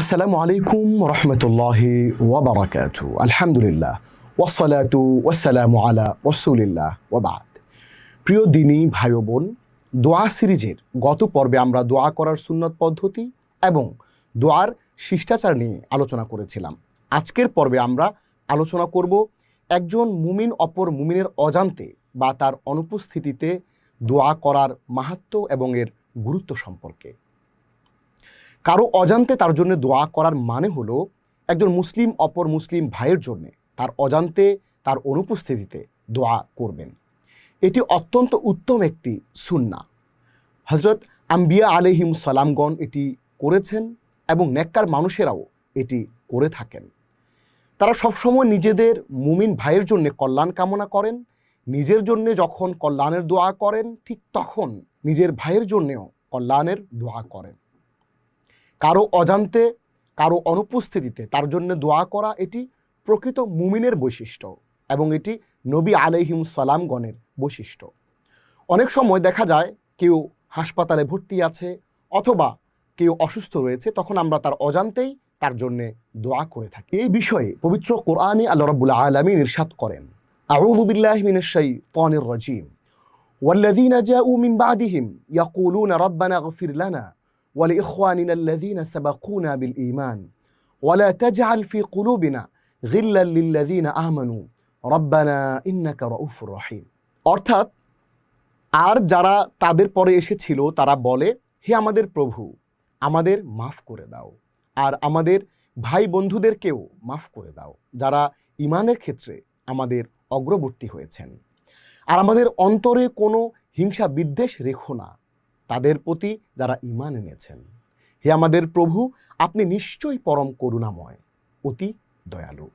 আসসালামু আলাইকুম রহমতুল্লাহি ওয়াবারাকাতু আলহামদুলিল্লাহ। ওয়াসালাতু ওয়াসালামু আলা রসুলিল্লাহ ওয়াবাদ প্রিয় দিনী ভাই বোন, দোয়া সিরিজের গত পর্বে আমরা দোয়া করার সুন্নত পদ্ধতি এবং দোয়ার শিষ্টাচার নিয়ে আলোচনা করেছিলাম। আজকের পর্বে আমরা আলোচনা করব একজন মুমিন অপর মুমিনের অজান্তে বা তার অনুপস্থিতিতে দোয়া করার মাহাত্ম এবং এর গুরুত্ব সম্পর্কে। কারও অজান্তে তার জন্য দোয়া করার মানে হলো একজন মুসলিম অপর মুসলিম ভাইয়ের জন্য তার অজান্তে তার অনুপস্থিতিতে দোয়া করবেন। এটি অত্যন্ত উত্তম একটি সুন্না হজরত আম্বিয়া আলহিম সালামগণ এটি করেছেন এবং নেককার মানুষেরাও এটি করে থাকেন। তারা সবসময় নিজেদের মুমিন ভাইয়ের জন্য কল্যাণ কামনা করেন, নিজের জন্য যখন কল্যাণের দোয়া করেন, ঠিক তখন নিজের ভাইয়ের জন্যেও কল্যাণের দোয়া করেন। কারো অজান্তে কারো অনুপস্থিতিতে তার জন্য দোয়া করা এটি প্রকৃত মুমিনের বৈশিষ্ট্য এবং এটি নবী আলহিম সালামগণের বৈশিষ্ট্য অনেক সময় দেখা যায় কেউ হাসপাতালে ভর্তি আছে অথবা কেউ অসুস্থ রয়েছে তখন আমরা তার অজান্তেই তার জন্যে দোয়া করে থাকি এই বিষয়ে পবিত্র কোরআনে আল্লাহ রব্বুল আলমিন ইরশাদ করেন আউযু বিল্লাহি মিনাশ শাইতানির রাজিম والذين جاءوا من بعدهم يقولون ربنا اغفر لنا ولإخواننا الذين سبقونا بالإيمان ولا تجعل في قلوبنا غلا للذين آمنوا ربنا إنك رؤوف رحيم অর্থাৎ আর যারা তাদের পরে এসেছিল তারা বলে হে আমাদের প্রভু আমাদের মাফ করে দাও আর আমাদের ভাই বন্ধুদেরকেও মাফ করে দাও যারা ইমানের ক্ষেত্রে আমাদের অগ্রবর্তী হয়েছেন আর আমাদের অন্তরে কোনো হিংসা বিদ্বেষ রেখো না তাদের প্রতি যারা ইমান এনেছেন। হে আমাদের প্রভু, আপনি নিশ্চয়ই পরম করুণাময়, অতি দয়ালু।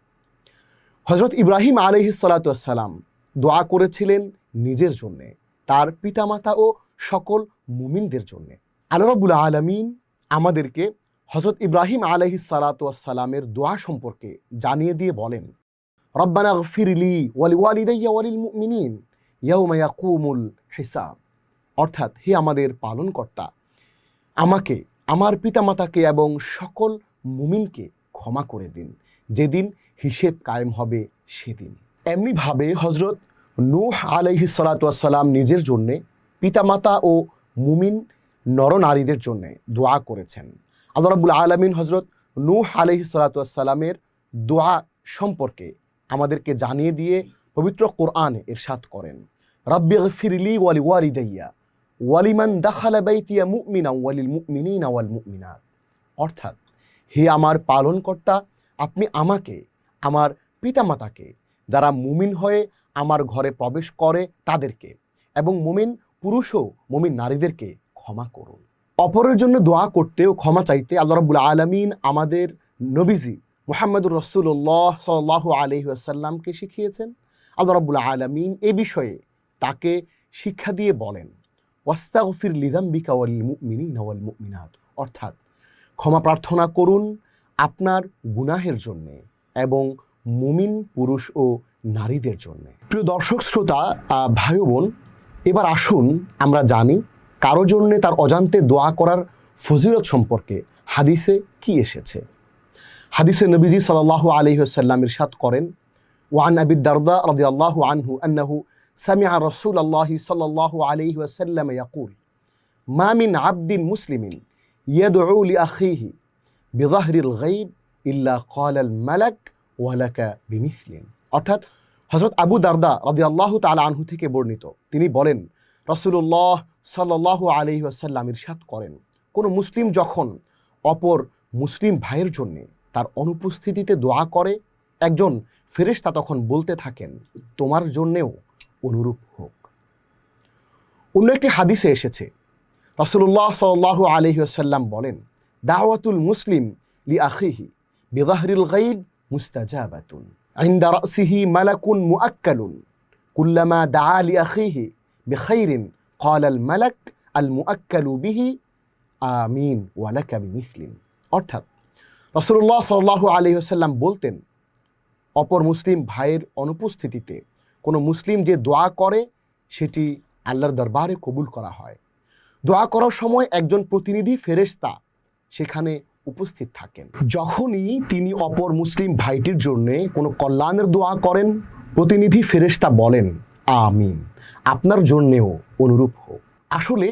হজরত ইব্রাহিম আলহি সালাতাম দোয়া করেছিলেন নিজের জন্যে, তার পিতামাতা ও সকল মুমিনদের জন্যে। আল্লাহ রবুল আলমিন আমাদেরকে হজরত ইব্রাহিম আলহি সালাতামের দোয়া সম্পর্কে জানিয়ে দিয়ে বলেন, রব্বানা ফিরলি ওয়ালি ওয়ালিদাইয়া ওয়ালিল মুমিনিন, ইয়াউমা ইয়াকুমুল হিসাব। অর্থাৎ হে আমাদের পালনকর্তা, আমাকে, আমার পিতামাতাকে এবং সকল মুমিনকে ক্ষমা করে দিন। যেদিন হিসেব কায়েম হবে সেদিন। এমনিভাবে হজরত নূহ আলহি সালাতাম নিজের জন্যে, পিতামাতা ও মুমিন নরনারীদের জন্যে দোয়া করেছেন। আল্লাহ আলমিন হজরত নূহ আলহি সালাতামের দোয়া সম্পর্কে আমাদেরকে জানিয়ে দিয়ে পবিত্র কোরআনে এরশাদ করেন। রব্বি ফিরলি ওয়ালি ওয়ালিদাইয়া ওয়ালিমান দাখালা বাইতিয়া ওয়ালিল অর্থাৎ, হে আমার পালনকর্তা, আপনি আমাকে, আমার পিতামাতাকে, যারা মুমিন হয়ে আমার ঘরে প্রবেশ করে তাদেরকে, এবং মুমিন পুরুষও মুমিন নারীদেরকে ক্ষমা করুন। অপরের জন্য দোয়া করতে ও ক্ষমা চাইতে আল্লাহ রবুল আলমিন আমাদের নবীজি মোহাম্মদুর রসুল্লাহ সাল্লাহ আলহি শিখিয়েছেন। আল্লাহ রবুল আলমিন এ বিষয়ে তাকে শিক্ষা দিয়ে বলেন। ওয়াস্তাগফির লিদাম্বিকা ওয়াল মুমিনিনা ওয়াল মুমিনাত অর্থাৎ ক্ষমা প্রার্থনা করুন আপনার গুনাহের জন্যে এবং মুমিন পুরুষ ও নারীদের জন্যে। প্রিয় দর্শক, শ্রোতা ভাই বোন, এবার আসুন আমরা জানি কারও জন্যে তার অজান্তে দোয়া করার ফজিলত সম্পর্কে হাদিসে কি এসেছে। হাদিসে নবীজি সাল্লাল্লাহু আলাইহি ওয়াসাল্লাম ইরশাদ করেন ওয়ান আবি দারদা রাদিয়াল্লাহু আনহু আন্নাহু সামিয়া রসুল আল্লাহি সাল্লাহ আলহি ওয়াসাল্লাম ইয়াকুল মামিন আবদিন মুসলিমিন ইয়াদউল আখিহি বিদাহরিল গাইব ইল্লা কল আল মালাক ওয়ালাকা বিমিসলিন অর্থাৎ হজরত আবু দারদা রাজি আল্লাহ তালা আনহু থেকে বর্ণিত। তিনি বলেন রসুল্লাহ সাল্লাহ আলহি আসাল্লাম ইরশাদ করেন, কোনো মুসলিম যখন অপর মুসলিম ভাইয়ের জন্যে তার অনুপস্থিতিতে দোয়া করে, একজন ফেরেশতা তখন বলতে থাকেন, তোমার জন্যেও অনুরূপ হোক অন্য একটি হাদিসে এসেছে রসুল্লাহ সাল আলহি আসাল্লাম বলেন দাওয়াতুল মুসলিম লি আখিহি বেদাহরিল গাইব মুস্তাজাবাতুন عند رأسه ملك مؤكل كلما دعا لأخيه بخير قال الملك المؤكل به آمين ولك بمثل অর্থাৎ রসুল্লাহ সাল্লাহ আলহি আসাল্লাম বলতেন অপর মুসলিম ভাইয়ের অনুপস্থিতিতে কোনো মুসলিম যে দোয়া করে, সেটি আল্লাহর দরবারে কবুল করা হয়। দোয়া করার সময় একজন প্রতিনিধি, ফেরেশতা, সেখানে উপস্থিত থাকেন। যখনই তিনি অপর মুসলিম ভাইটির জন্য কোনো কল্যাণের দোয়া করেন, প্রতিনিধি, ফেরেশতা বলেন, আমিন, আপনার জন্যেও অনুরূপ হোক। আসলে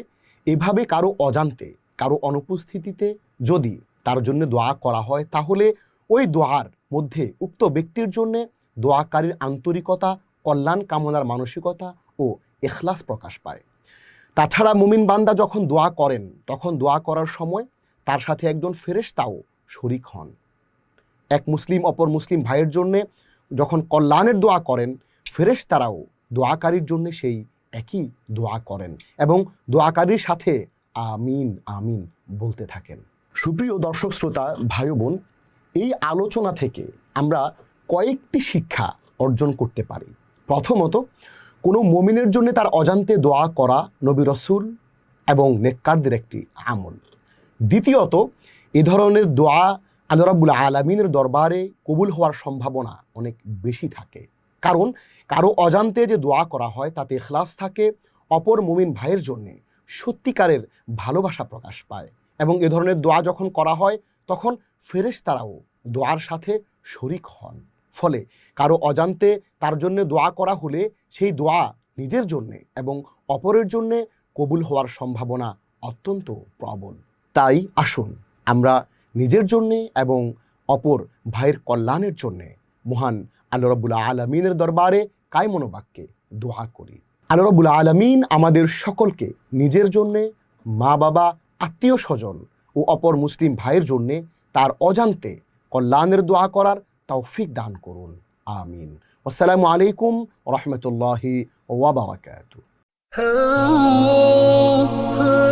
এভাবে কারও অজান্তে, কারও অনুপস্থিতিতে যদি তার জন্য দোয়া করা হয়, তাহলে ওই দোয়ার মধ্যে উক্ত ব্যক্তির জন্য দোয়াকারীর আন্তরিকতা কল্যাণ কামনার মানসিকতা ও এখলাস প্রকাশ পায়। তাছাড়া মুমিন বান্দা যখন দোয়া করেন, তখন দোয়া করার সময় তার সাথে একজন ফেরেশতাও শরিক হন। এক মুসলিম অপর মুসলিম ভাইয়ের জন্যে যখন কল্যাণের দোয়া করেন, ফেরেশতারাও দোয়াকারীর জন্য সেই একই দোয়া করেন এবং দোয়াকারীর সাথে আমিন আমিন বলতে থাকেন। সুপ্রিয় দর্শক, শ্রোতা, ভাই বোন, এই আলোচনা থেকে আমরা কয়েকটি শিক্ষা অর্জন করতে পারি। প্রথমত, কোনো মমিনের জন্য তার অজান্তে দোয়া করা নবী রসুল এবং নেককারদের একটি আমল। দ্বিতীয়ত, এ ধরনের দোয়া আল্লাহ রাব্বুল আলমিনের দরবারে কবুল হওয়ার সম্ভাবনা অনেক বেশি থাকে। কারণ, কারও অজান্তে যে দোয়া করা হয় তাতে এখলাস থাকে, অপর মুমিন ভাইয়ের জন্যে সত্যিকারের ভালোবাসা প্রকাশ পায় এবং এ ধরনের দোয়া যখন করা হয়, তখন ফেরেশতারাও দোয়ার সাথে শরিক হন। ফলে। কারও অজান্তে তার জন্য দোয়া করা হলে সেই দোয়া নিজের জন্যে এবং অপরের জন্যে কবুল হওয়ার সম্ভাবনা অত্যন্ত প্রবল। তাই আসুন আমরা নিজের জন্যে এবং অপর ভাইয়ের কল্যাণের জন্যে মহান আল্লাহ রব্বুল আলমিনের দরবারে কায় মনোবাক্যে দোয়া করি। আল্লাহ রব্বুল আলমিন আমাদের সকলকে নিজের জন্যে মা বাবা আত্মীয় স্বজন ও অপর মুসলিম ভাইয়ের জন্যে তার অজান্তে কল্যাণের দোয়া করার তৌফিক দান করুন আমিন আসসালামু আলাইকুম রহমতুল্লাহি ওয়াবারাকাতু ah, ah.